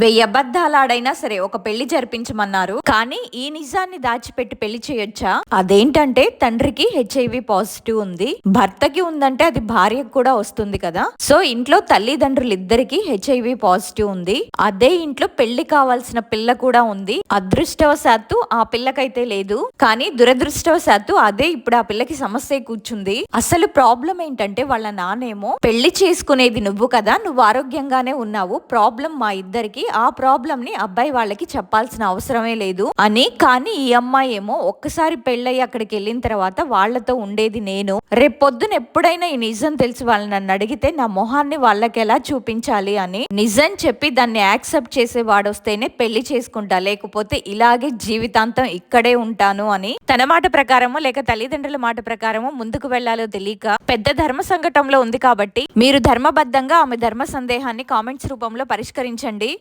వెయ్యి అబద్ధాలాడైనా సరే ఒక పెళ్ళి జరిపించమన్నారు. కానీ ఈ నిజాన్ని దాచిపెట్టి పెళ్ళి చేయొచ్చా? అదేంటంటే తండ్రికి హెచ్ఐవి పాజిటివ్ ఉంది భర్తకి ఉందంటే అది భార్యకు కూడా వస్తుంది కదా. సో ఇంట్లో తల్లిదండ్రులు ఇద్దరికి హెచ్ఐవి పాజిటివ్ ఉంది అదే ఇంట్లో పెళ్ళి కావాల్సిన పిల్ల కూడా ఉంది. అదృష్టవశాత్తు ఆ పిల్లకైతే లేదు కానీ దురదృష్టవశాత్తు అదే ఇప్పుడు ఆ పిల్లకి సమస్య కూర్చుంది. అసలు ప్రాబ్లం ఏంటంటే వాళ్ళ నానేమో పెళ్ళి చేసుకునేది నువ్వు కదా నువ్వు ఆరోగ్యంగానే ఉన్నావు ప్రాబ్లం మా ఇద్దరికి ఆ ప్రాబ్లం ని అబ్బాయి వాళ్ళకి చెప్పాల్సిన అవసరమే లేదు అని. కానీ ఈ అమ్మాయి ఏమో ఒక్కసారి పెళ్ళయి అక్కడికి వెళ్ళిన తర్వాత వాళ్ళతో ఉండేది నేను. రేపొద్దున ఎప్పుడైనా ఈ నిజం తెలిసి వాళ్ళు నన్ను అడిగితే నా మొహాన్ని వాళ్ళకి ఎలా చూపించాలి అని. నిజం చెప్పి దాన్ని యాక్సెప్ట్ చేసే వాడొస్తేనే పెళ్ళి చేసుకుంటా లేకపోతే ఇలాగే జీవితాంతం ఇక్కడే ఉంటాను అని. తన మాట ప్రకారము లేక తల్లిదండ్రుల మాట ప్రకారము ముందుకు వెళ్ళాలో తెలియక పెద్ద ధర్మ సంకటంలో ఉంది కాబట్టి మీరు ధర్మబద్ధంగా ఆమె ధర్మ సందేహాన్ని కామెంట్స్ రూపంలో పరిష్కరించండి.